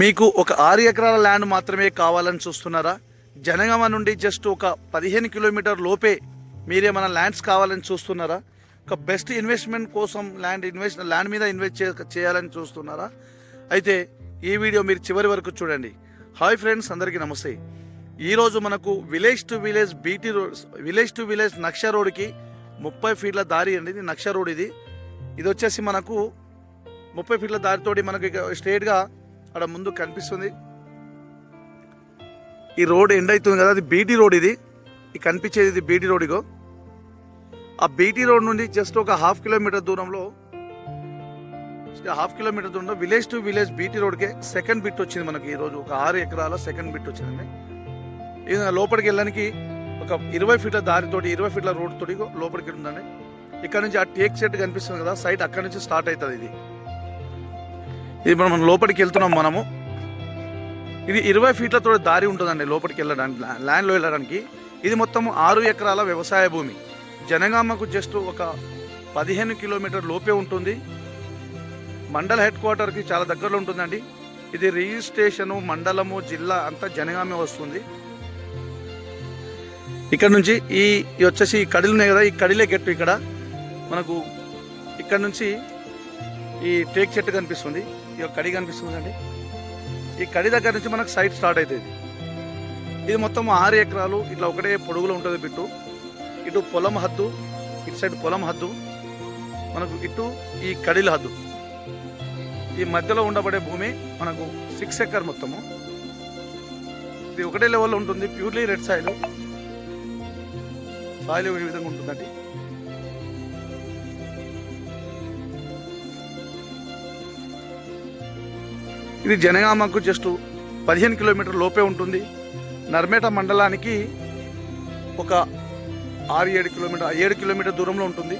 మీకు ఒక ఆరు ఎకరాల ల్యాండ్ మాత్రమే కావాలని చూస్తున్నారా? జనగామ నుండి జస్ట్ ఒక పదిహేను కిలోమీటర్ లోపే మీరేమైనా ల్యాండ్స్ కావాలని చూస్తున్నారా? ఒక బెస్ట్ ఇన్వెస్ట్మెంట్ కోసం ల్యాండ్ ఇన్వెస్ట్ ల్యాండ్ మీద ఇన్వెస్ట్ చే చేయాలని చూస్తున్నారా? అయితే ఈ వీడియో మీరు చివరి వరకు చూడండి. హాయ్ ఫ్రెండ్స్ అందరికీ నమస్తే. ఈరోజు మనకు village to village BT road village to village నక్ష రోడ్కి ముప్పై ఫీట్ల దారి అండి. ఇది నక్ష రోడ్ ఇది. ఇది వచ్చేసి మనకు ముప్పై ఫీట్ల దారితోటి మనకి స్ట్రేట్గా అక్కడ ముందు కనిపిస్తుంది. ఈ రోడ్ ఎండ్ అవుతుంది కదా అది బీటీ రోడ్ ఇది. ఈ కనిపించేది ఇది బీటీ రోడ్ ఇగో. ఆ బీటీ రోడ్ నుండి జస్ట్ ఒక హాఫ్ కిలోమీటర్ దూరంలో హాఫ్ కిలోమీటర్ దూరంలో విలేజ్ టు విలేజ్ బీటీ రోడ్కే సెకండ్ బిట్ వచ్చింది మనకి ఈరోజు ఒక ఆరు ఎకరాల సెకండ్ బిట్ వచ్చిందండి. ఇది లోపలికి వెళ్ళడానికి ఒక ఇరవై ఫీట్ల దారితోటి ఇరవై ఫీట్ల రోడ్ తోటి లోపలికి ఉందండి ఇక్కడ నుంచి ఆ టేక్ సెట్ కనిపిస్తుంది కదా సైట్ అక్కడ నుంచి స్టార్ట్ అవుతుంది ఇది. ఇది మనం లోపలికి వెళ్తున్నాం మనము. ఇది ఇరవై ఫీట్లతో దారి ఉంటుందండి లోపలికి వెళ్ళడానికి ల్యాండ్లో వెళ్ళడానికి. ఇది మొత్తం ఆరు ఎకరాల వ్యవసాయ భూమి. జనగామకు జస్ట్ ఒక పదిహేను కిలోమీటర్ లోపే ఉంటుంది. మండల హెడ్ క్వార్టర్కి చాలా దగ్గరలో ఉంటుందండి. ఇది రిజిస్ట్రేషను మండలము జిల్లా అంతా జనగామే వస్తుంది. ఇక్కడ నుంచి ఈ ఈ వచ్చేసి ఈ కడిలు ఉన్నాయి కదా ఈ కడిలే గెట్టు ఇక్కడ. మనకు ఇక్కడ నుంచి ఈ టేక్ చెట్టు కనిపిస్తుంది. ఈ యొక్క కడి కనిపిస్తుంది ఈ కడి దగ్గర నుంచి మనకు సైట్ స్టార్ట్ అవుతుంది. ఇది మొత్తం ఆరు ఎకరాలు ఇట్లా ఒకటే పొడుగులో ఉంటుంది బిట్టు. ఇటు పొలం హద్దు ఇటు సైడ్ పొలం హద్దు మనకు ఇటు ఈ కడిల హద్దు. ఈ మధ్యలో ఉండబడే భూమి మనకు సిక్స్ ఎకర్ మొత్తము. ఇది ఒకటే లెవెల్లో ఉంటుంది ప్యూర్లీ రెడ్ సాయిల్ సాయిల్ ఈ విధంగా ఉంటుందండి ఇది జనగామకు జస్ట్ పదిహేను కిలోమీటర్ లోపే ఉంటుంది. నర్మేట మండలానికి ఒక ఆరు ఏడు కిలోమీటర్ ఏడు కిలోమీటర్ దూరంలో ఉంటుంది.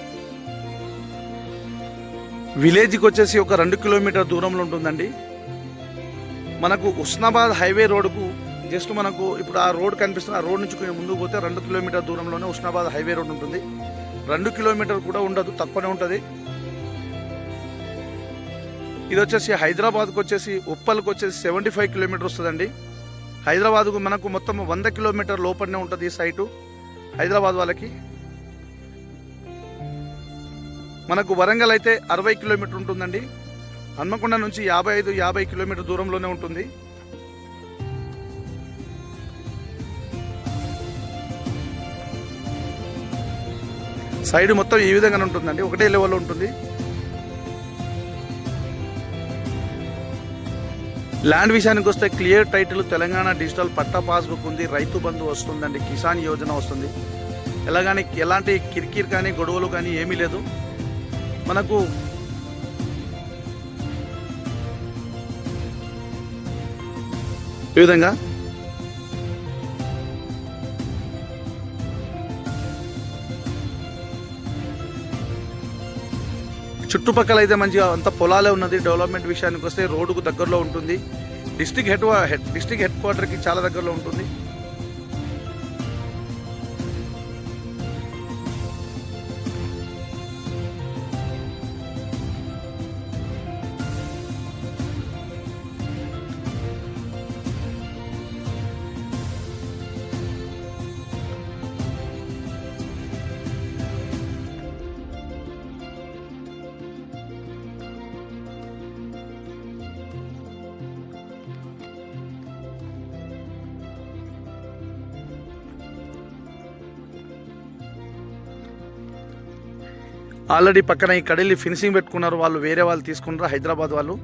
విలేజ్కి వచ్చేసి ఒక రెండు కిలోమీటర్ దూరంలో ఉంటుందండి. మనకు ఉస్నాబాద్ హైవే రోడ్డుకు జస్ట్ మనకు ఇప్పుడు ఆ రోడ్ కనిపిస్తుంది ఆ రోడ్ నుంచి కొంచెం ముందుకు పోతే రెండు కిలోమీటర్ దూరంలోనే ఉస్నాబాద్ హైవే రోడ్ ఉంటుంది. రెండు కిలోమీటర్ కూడా ఉండదు తక్కువనే ఉంటుంది. ఇది వచ్చేసి హైదరాబాద్కు వచ్చేసి ఉప్పల్కి వచ్చేసి సెవెంటీ ఫైవ్ కిలోమీటర్ వస్తుందండి. హైదరాబాద్కు మనకు మొత్తం వంద కిలోమీటర్ లోపలనే ఉంటుంది ఈ సైటు. హైదరాబాద్ వాళ్ళకి. మనకు వరంగల్ అయితే అరవై కిలోమీటర్ ఉంటుందండి. హన్మకొండ నుంచి యాభై ఐదు యాభై కిలోమీటర్ దూరంలోనే ఉంటుంది. సైడ్ మొత్తం ఈ విధంగానే ఉంటుందండి. ఒకటే లెవెల్లో ఉంటుంది. ల్యాండ్ విషయానికి వస్తే clear title Telangana digital patta passbook ఉంది రైతు బంధు వస్తుందండి కిసాన్ యోజన వస్తుంది. ఎలాగాని ఎలాంటి కిరికిరి కానీ గొడవలు కానీ ఏమీ లేదు. మనకు ఈ విధంగా చుట్టుపక్కల అయితే మంచిగా అంత పొలాలే ఉన్నది. డెవలప్మెంట్ విషయానికి వస్తే రోడ్డుకు దగ్గరలో ఉంటుంది. District head head district head క్వార్టర్కి చాలా దగ్గరలో ఉంటుంది. ఆల్రెడీ పక్కన ఈ కడిలి ఫినిషింగ్ పెట్టుకున్నారు వాళ్ళు వేరే వాళ్ళు తీసుకున్నారు హైదరాబాద్ వాళ్ళు?